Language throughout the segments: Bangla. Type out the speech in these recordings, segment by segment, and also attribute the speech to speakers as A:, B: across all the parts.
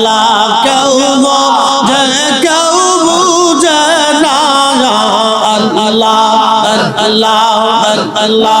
A: আল্লাহ কেউ কেউ বুঝে না আল্লাহ আল্লাহ আল্লাহ আল্লাহ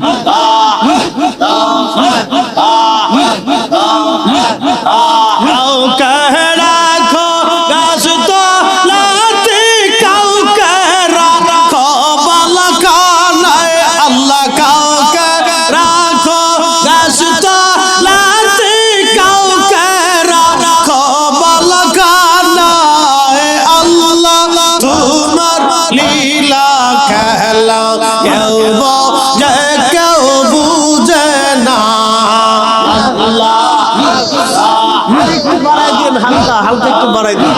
A: আল্লাহ হালকা একটু বাড়াই দিন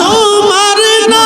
A: তোমার না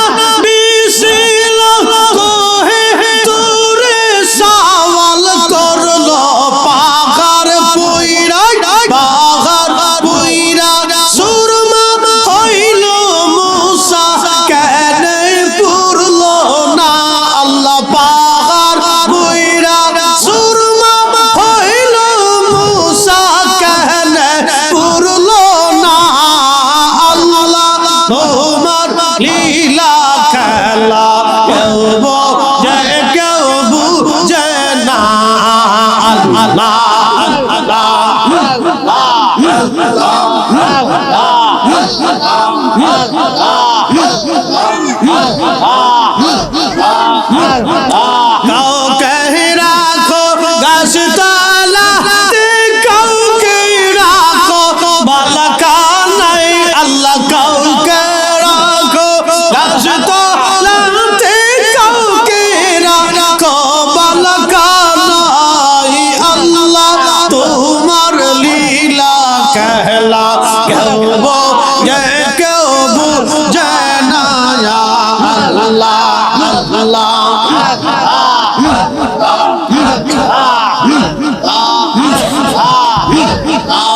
A: Oh.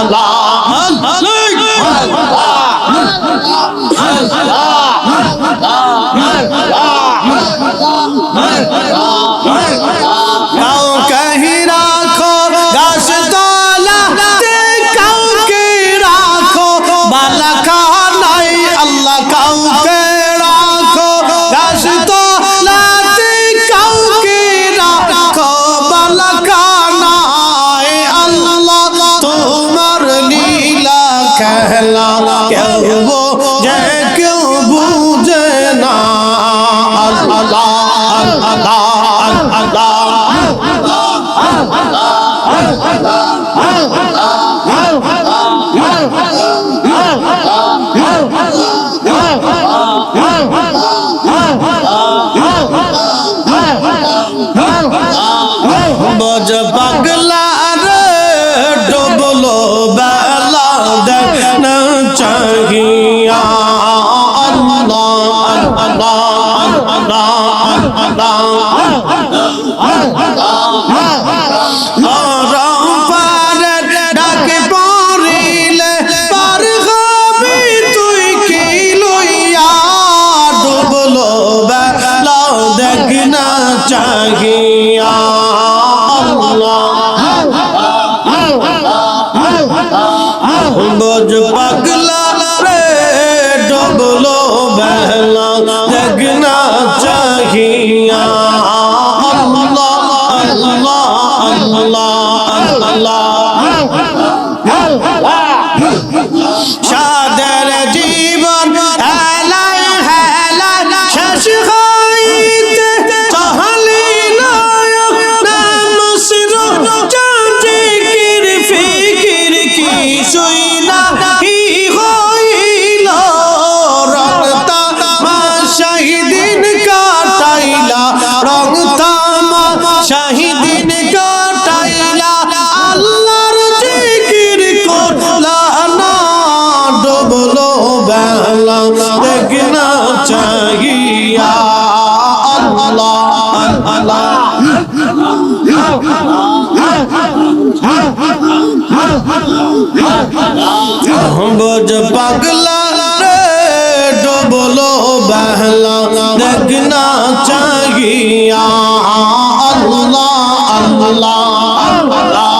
A: Allah शहला क्या वो जय महला लगना चाहिया বেলা দেখনা চাহিয়া, আল্লাহ আল্লাহ বজ পাগলা রে ডবলো বহলা দেখনা চাহিয়া আল্লাহ আল্লাহ আল্লাহ।